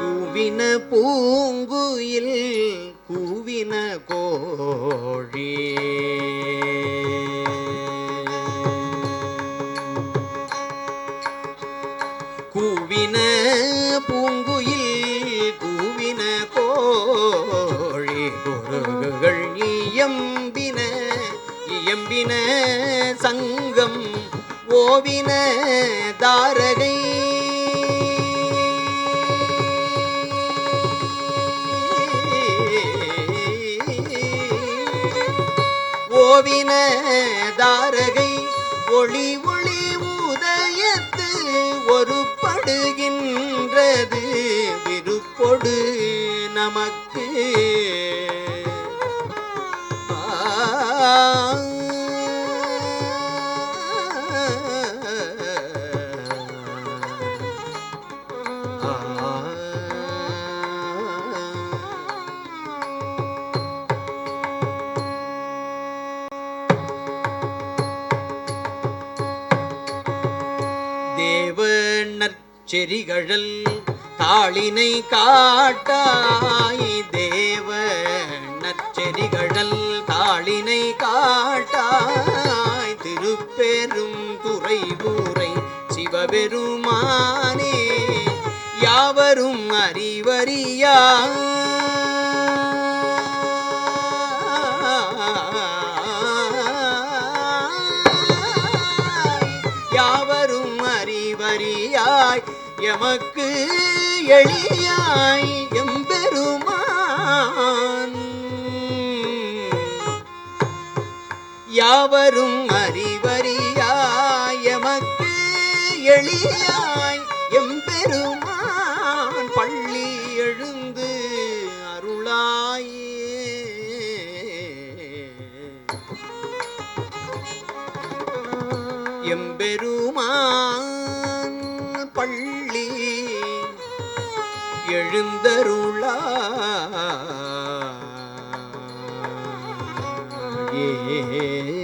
கூவின பூங்குயில் கூவின கோழி. கூவின பூங்குயில் கூவின கோழி. குருகுகள் இயம்பின இயம்பின சங்கம் ஓவின தாரகை கோவின தாரகை ஒளி ஒளி உதயத்து ஒரு படுகின்றது விருப்பொடு நமக்கு. தேவ நற்செறிகழல் தாளினை காட்டாய் தேவ நற்செறிகழல் தாளினை காட்டாய் திருப்பெரும் துறை ஊரை சிவபெருமானே யாவரும் அறிவறியா அறிவறியாய் எமக்கு எளியாய் எம்பெருமான். யாவரும் அறிவறியாய் எமக்கு எளியாய் எம்பெருமான். பள்ளி எழுந்து அருளாயே. எம்பெருமான் பள்ளி எழுந்தருளா. ஏ